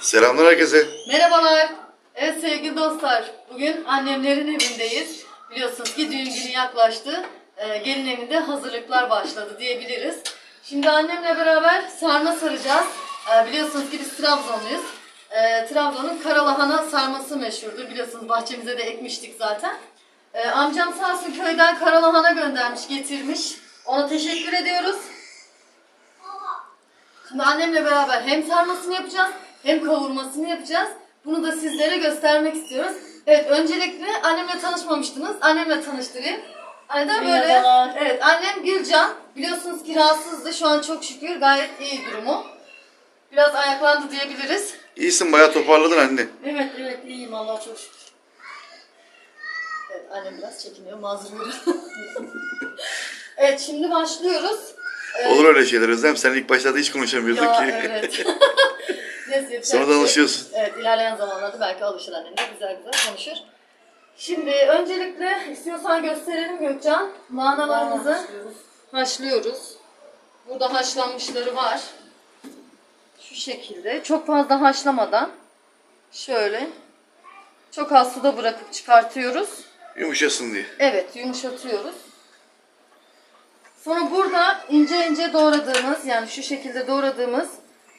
Selamlar herkese. Merhabalar. Evet sevgili dostlar. Bugün annemlerin evindeyiz. Biliyorsunuz ki düğün günü yaklaştı. Ee, gelin evinde hazırlıklar başladı diyebiliriz. Şimdi annemle beraber sarma saracağız. Ee, biliyorsunuz ki biz Trabzonluyuz. Ee, Trabzon'un karalahana sarması meşhurdur. Biliyorsunuz bahçemize de ekmiştik zaten. Ee, amcam sağ olsun köyden karalahana göndermiş, getirmiş. Ona teşekkür ediyoruz. Şimdi annemle beraber hem sarmasını yapacağız hem kavurmasını yapacağız. Bunu da sizlere göstermek istiyoruz. Evet öncelikle annemle tanışmamıştınız. Annemle tanıştırayım. Anne de böyle. Merhabalar. Evet annem Gülcan. Biliyorsunuz ki rahatsızdı. Şu an çok şükür gayet iyi durumu. Biraz ayaklandı diyebiliriz. İyisin bayağı toparladın anne. Evet evet iyiyim Allah çok şükür. Evet annem biraz çekiniyor mazur evet şimdi başlıyoruz. Olur öyle şeyler Özlem. Sen ilk başlarda hiç konuşamıyordun Ya ki. evet. Neyse, yapacak Sonra da şey alışıyorsun. Evet ilerleyen zamanlarda belki alışır annem de güzel güzel konuşur. Şimdi öncelikle istiyorsan gösterelim Gökcan. Lahanalarımızı Başlıyoruz. haşlıyoruz. Burada haşlanmışları var. Şu şekilde. Çok fazla haşlamadan şöyle çok az suda bırakıp çıkartıyoruz. Yumuşasın diye. Evet yumuşatıyoruz. Sonra burada ince ince doğradığımız yani şu şekilde doğradığımız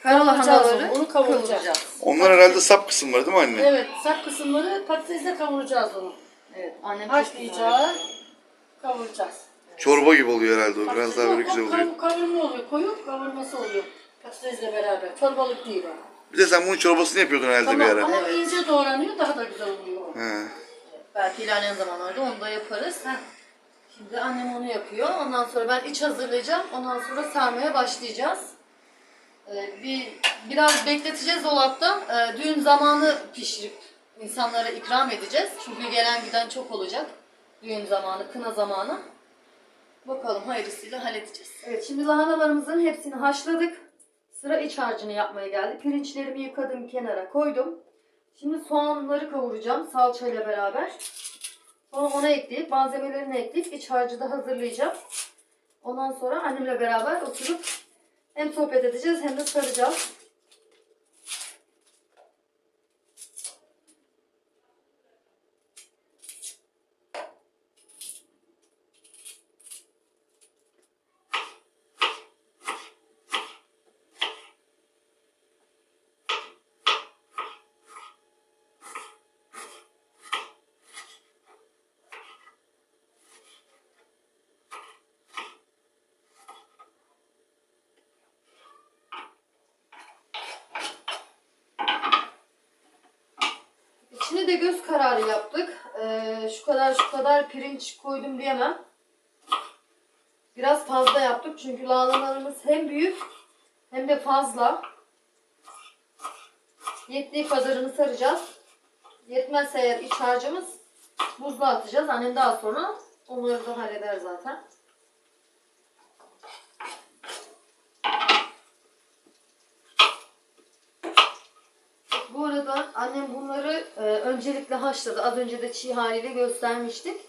karalahanaları Kavuracağız onu, onu kavuracağız. kavuracağız. Onlar herhalde sap kısım var değil mi anne? Evet sap kısımları patatesle kavuracağız onu. Evet annem çok güzel Haşlayacağız. Kavuracağız. Çorba gibi oluyor herhalde o. Biraz daha böyle güzel oluyor. kav- Kavurma oluyor. Koyu kavurması oluyor. Patatesle beraber. Çorbalık değil o. Bir de sen bunun çorbasını yapıyordun herhalde Tamam bir ara. ama ince doğranıyor daha da güzel oluyor. He. Belki ilerleyen zamanlarda onu da yaparız. Şimdi annem onu yapıyor. Ondan sonra ben iç hazırlayacağım. Ondan sonra sarmaya başlayacağız. Ee, bir biraz bekleteceğiz dolapta. Ee, düğün zamanı pişirip insanlara ikram edeceğiz. Çünkü gelen giden çok olacak. Düğün zamanı, kına zamanı. Bakalım hayırlısıyla halledeceğiz. Evet şimdi lahanalarımızın hepsini haşladık. Sıra iç harcını yapmaya geldi. Pirinçlerimi yıkadım kenara koydum. Şimdi soğanları kavuracağım salçayla beraber. Sonra ona ekleyip malzemelerini ekleyip iç harcı da hazırlayacağım. Ondan sonra annemle beraber oturup hem sohbet edeceğiz hem de saracağız. De göz kararı yaptık. Ee, şu kadar şu kadar pirinç koydum diyemem. Biraz fazla yaptık çünkü lahanalarımız hem büyük hem de fazla. Yettiği kadarını saracağız. Yetmezse eğer iç harcımız buzluğa atacağız. Annem daha sonra onları da halleder zaten. Bu arada annem bunları e, öncelikle haşladı. Az önce de çiğ haliyle göstermiştik.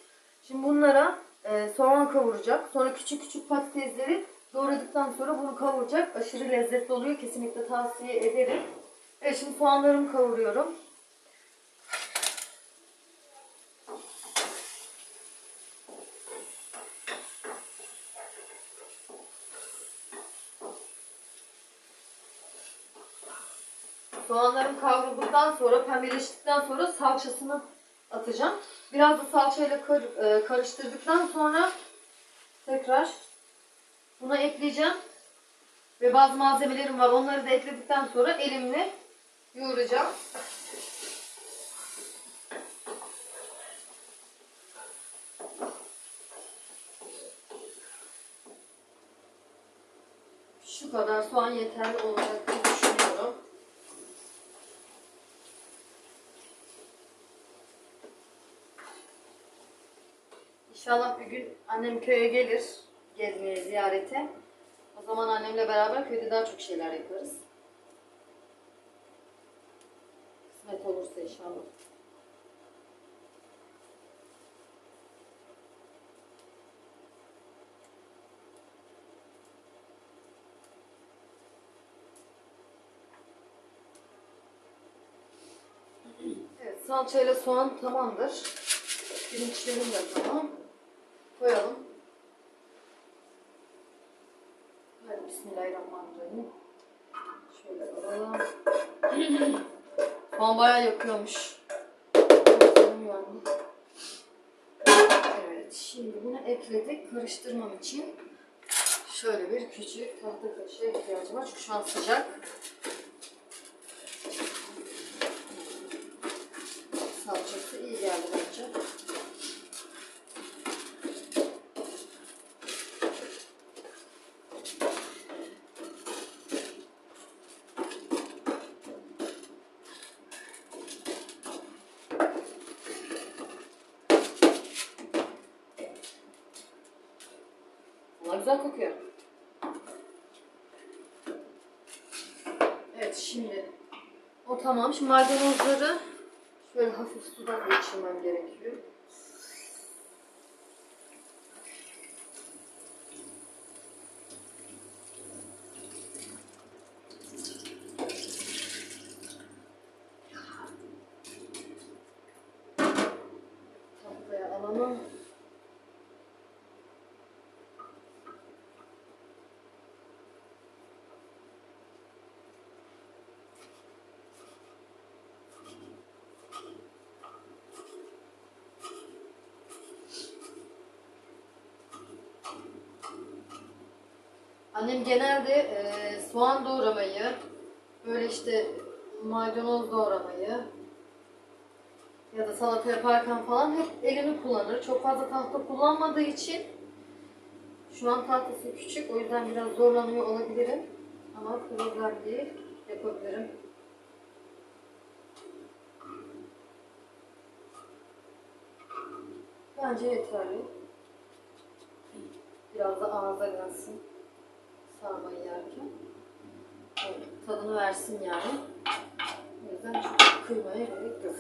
Şimdi bunlara e, soğan kavuracak. Sonra küçük küçük patatesleri doğradıktan sonra bunu kavuracak. Aşırı lezzetli oluyor. Kesinlikle tavsiye ederim. Evet şimdi soğanlarımı kavuruyorum. Sonra, pembeleştikten sonra salçasını atacağım. Biraz da salçayla kar- e, karıştırdıktan sonra tekrar buna ekleyeceğim. Ve bazı malzemelerim var. Onları da ekledikten sonra elimle yoğuracağım. Şu kadar soğan yeterli olacak diye düşünüyorum. İnşallah bir gün annem köye gelir. Gezmeye, ziyarete. O zaman annemle beraber köyde daha çok şeyler yaparız. Kısmet olursa inşallah. salçayla soğan tamamdır. Pirinçlerim de tamam. Koyalım. Hadi bismillahirrahmanirrahim. Şöyle alalım. soğan bayağı yakıyormuş. Evet, şimdi bunu ekledik karıştırmam için. Şöyle bir küçük tahta kaşığı ihtiyacım var çünkü şu an sıcak. Salçası iyi geldi bence. Ama güzel kokuyor. Evet şimdi o tamam. Şimdi maydanozları şöyle hafif sudan geçirmem gerekiyor. Tahtaya alalım. Annem genelde e, soğan doğramayı, böyle işte maydanoz doğramayı ya da salata yaparken falan hep elini kullanır. Çok fazla tahta kullanmadığı için şu an tahtası küçük o yüzden biraz zorlanıyor olabilirim. Ama problem değil, yapabilirim. Bence yeterli. Biraz da ağza gelsin sarmayı yerken. Tadını versin yani. O yüzden çok kıymaya gerek yok.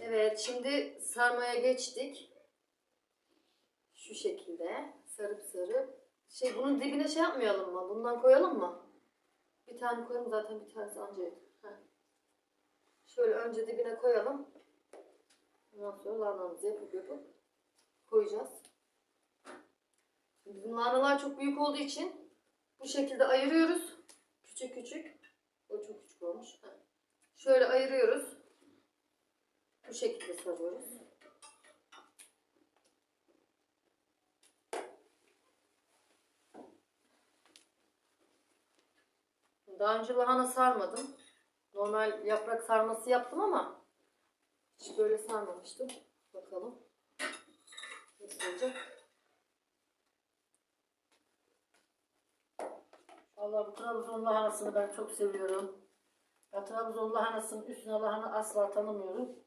Evet şimdi, sarmaya geçtik. Şu şekilde sarıp sarıp. Şey bunun dibine şey yapmayalım mı? Bundan koyalım mı? Bir tane koyalım zaten bir tanesi anca. Şöyle önce dibine koyalım. Ondan sonra lahanamızı yapıp yapıp koyacağız. Bizim lahanalar çok büyük olduğu için bu şekilde ayırıyoruz. Küçük küçük. O çok küçük olmuş. Şöyle ayırıyoruz. Bu şekilde sarıyoruz. Daha önce lahana sarmadım. Normal yaprak sarması yaptım ama hiç böyle sarmamıştım. Olacak? Vallahi bu Trabzon lahanasını ben çok seviyorum. Ya Trabzon lahanasının üstüne lahana asla tanımıyorum.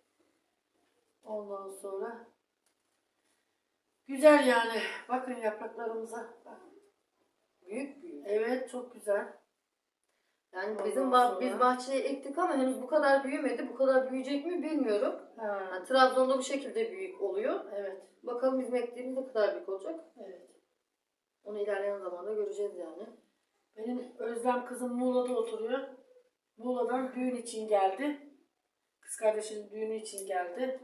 Ondan sonra güzel yani. Bakın yapraklarımıza. Büyük büyük. Evet çok güzel. Yani Ondan bizim bah- sonra- biz bahçeye ektik ama henüz bu kadar büyümedi. Bu kadar büyüyecek mi bilmiyorum. Ha, Yani Trabzon'da bu şekilde büyük oluyor. evet. Bakalım bizim ektiğimiz ne kadar büyük olacak. Evet. Onu ilerleyen zamanda göreceğiz yani. Benim Özlem kızım Muğla'da oturuyor. Muğla'dan düğün için geldi. Kız kardeşinin düğünü için geldi.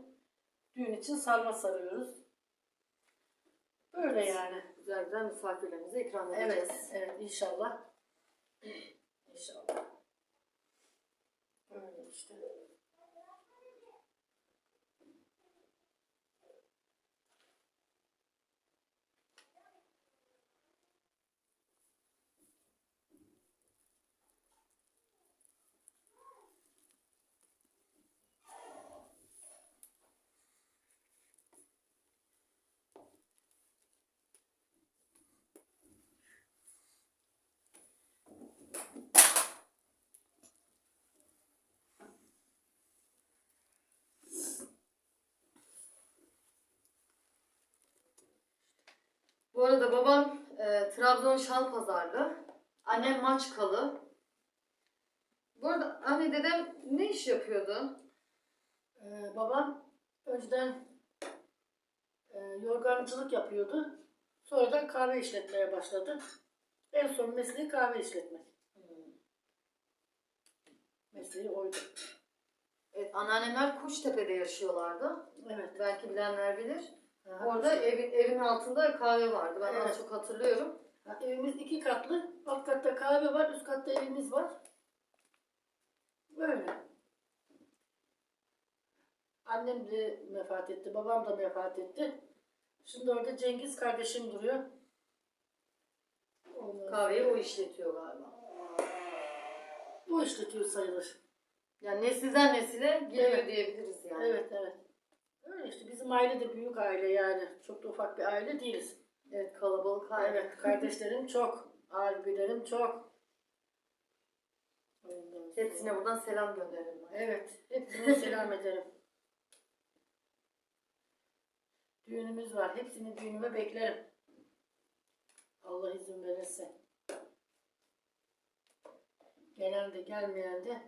Düğün için sarma sarıyoruz. Böyle yani. Güzel güzel misafirlerimize ikram edeceğiz. Evet, evet inşallah. İnşallah. Öyle işte. Bu arada babam e, Trabzon Şalpazarlı. Annem Maçkalı. Bu arada anne dedem ne iş yapıyordu? Ee, babam önceden e, yorgancılık yapıyordu. Sonradan kahve işletmeye başladı. En son mesleği kahve işletmek. Mesleği oydu. Evet, anneannemler Kuştepe'de yaşıyorlardı. Evet. Belki bilenler bilir. Aha, Orada evin, evin altında kahve vardı. Ben Evet. az çok hatırlıyorum. Ha, evimiz iki katlı. Alt katta kahve var, üst katta evimiz var. Böyle. Annem de vefat etti, babam da vefat etti. Şimdi orada Cengiz kardeşim duruyor. Ondan Kahveyi sonra- o işletiyor galiba. Bu işletiyor sayılır. Yani nesilden nesile geliyor Evet. diyebiliriz yani. Evet, evet. Öyle işte bizim aile de büyük aile yani. Çok da ufak bir aile değiliz. Evet, kalabalık aile. Evet, kardeşlerim çok. Abilerim çok. Ondan sonra- Hepsine buradan selam gönderelim. Evet, hepsine selam ederim. Düğünümüz var. Hepsini düğünüme beklerim. Allah izin verirse. Gelen de gelmeyen de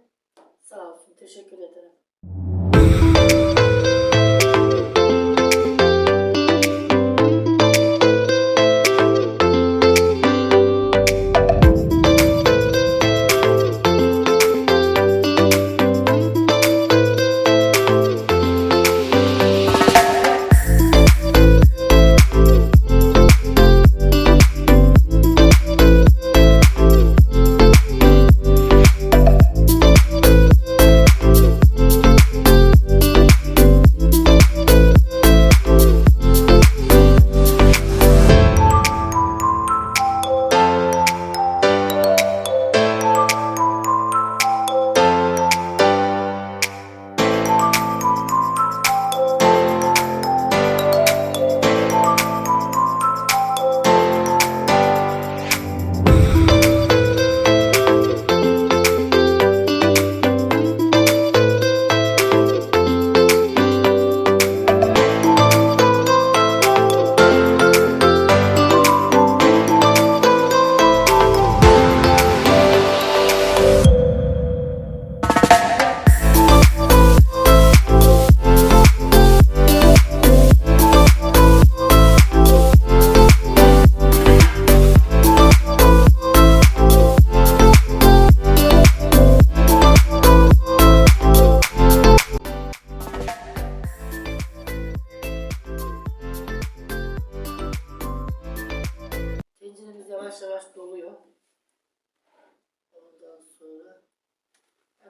sağ olsun. Teşekkür ederim.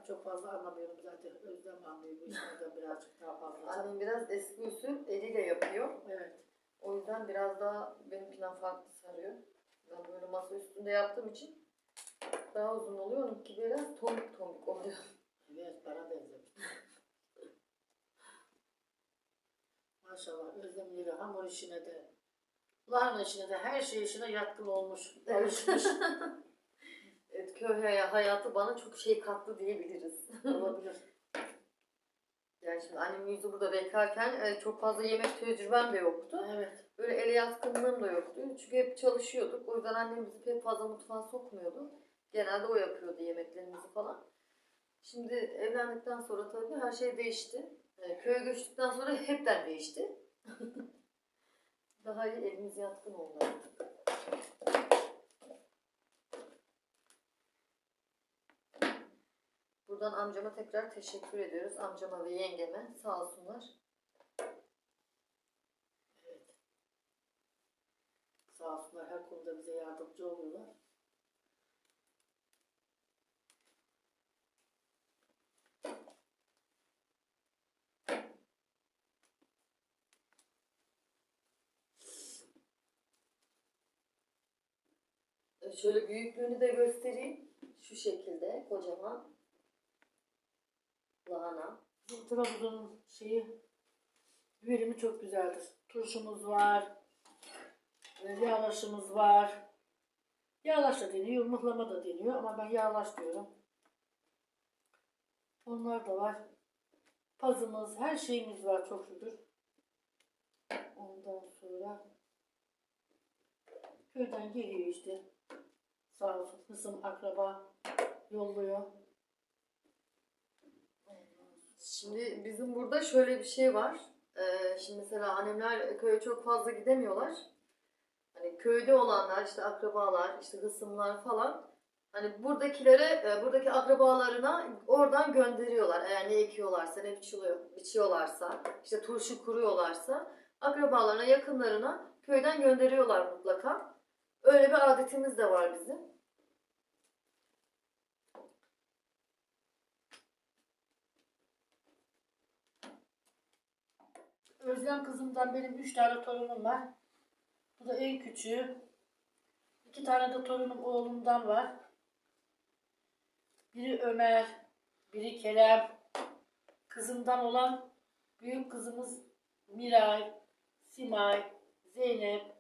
Çok fazla anlamıyorum zaten. Özlem anlıyor bu işlerden birazcık daha fazla. Annem biraz eski usul eliyle yapıyor. Evet. O yüzden biraz daha benimkinden farklı sarıyor. Ben böyle masa üstünde yaptığım için daha uzun oluyor. Onunki biraz tombik tombik oluyor. Evet, bana benzemiş. Maşallah Özlem yeri hamur işine de, lahana işine de her şey işine yatkın olmuş, alışmış Evet, köy hay- hayatı bana çok şey kattı diyebiliriz. olabilir. yani şimdi annemin yüzü burada bekarken e, çok fazla yemek tecrübem de yoktu. Evet, Böyle ele yatkınlığım da yoktu. Çünkü hep çalışıyorduk. O yüzden annem bizi pek fazla mutfağa sokmuyordu. Genelde o yapıyordu yemeklerimizi falan. Şimdi evlendikten sonra tabii her şey değişti. Yani köye göçtükten sonra hepten değişti. Daha iyi elimiz yatkın oldu artık. Buradan amcama tekrar teşekkür ediyoruz. Amcama ve yengeme sağ olsunlar. sağ olsunlar her konuda bize yardımcı oluyorlar. Şöyle büyüklüğünü de göstereyim. Şu şekilde kocaman lahana. Bizim Trabzon'un şeyi, verimi çok güzeldir. Turşumuz var, e, yağlaşımız var. Yağlaş da deniyor, mıhlama da deniyor ama ben yağlaş diyorum. Onlar da var. Pazımız, her şeyimiz var çok şükür. Ondan sonra köyden geliyor işte. Sağ olsun kızım akraba yolluyor. Şimdi bizim burada şöyle bir şey var. Ee, şimdi mesela annemler köye çok fazla gidemiyorlar. Hani köyde olanlar işte akrabalar, işte hısımlar falan Hani buradakilere, e, buradaki akrabalarına oradan gönderiyorlar. Eğer ne ekiyorlarsa, ne biçiyor, biçiyorlarsa, işte turşu kuruyorlarsa akrabalarına, yakınlarına köyden gönderiyorlar mutlaka. Öyle bir adetimiz de var bizim. Özlem kızımdan benim üç tane torunum var. Bu da en küçüğü. İki tane de torunum oğlumdan var. Biri Ömer, biri Kerem. Kızımdan olan büyük kızımız Miray, Simay, Zeynep.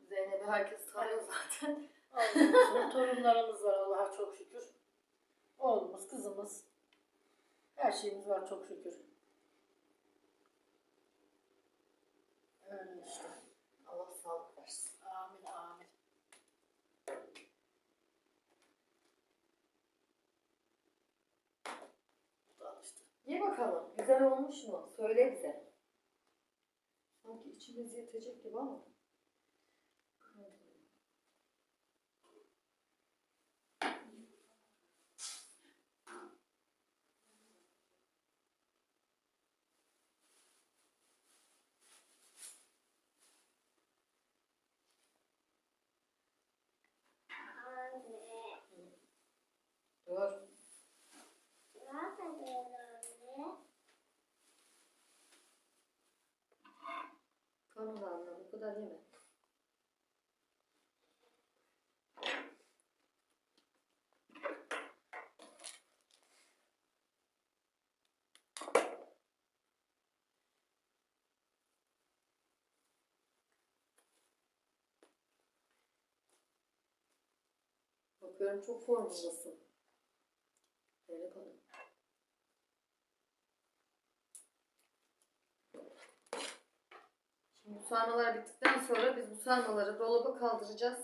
Zeynep'i herkes tanıyor zaten. Sonra torunlarımız var Allah'a çok şükür. Oğlumuz, kızımız. Her şeyimiz var çok şükür. Öyle işte. Allah sağlık versin. Amin amin. Ye bakalım. Güzel olmuş mu? Söyle bize. Sanki içimiz yetecek gibi ama. Amén. Bakıyorum çok formundasın. Zeynep Hanım. Şimdi bu sarmalar bittikten sonra biz bu sarmaları dolaba kaldıracağız.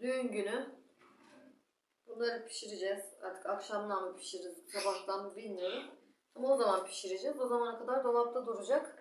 Düğün günü bunları pişireceğiz. Artık akşamdan mı pişiririz, sabahtan mı bilmiyorum. Ama o zaman pişireceğiz. O zamana kadar dolapta duracak.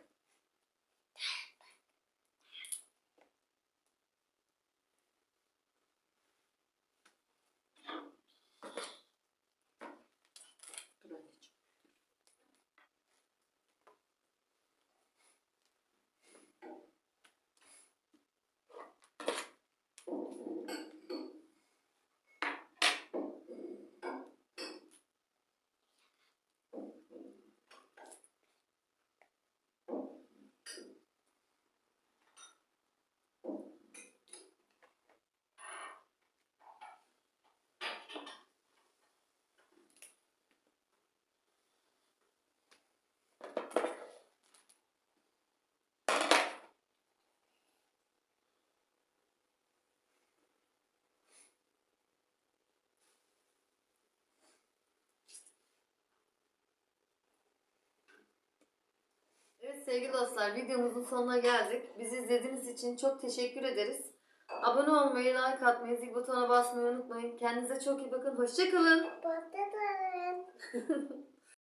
Sevgili dostlar videomuzun sonuna geldik. Bizi izlediğiniz için çok teşekkür ederiz. Abone olmayı, like atmayı, zil butonuna basmayı unutmayın. Kendinize çok iyi bakın. Hoşçakalın. Patates.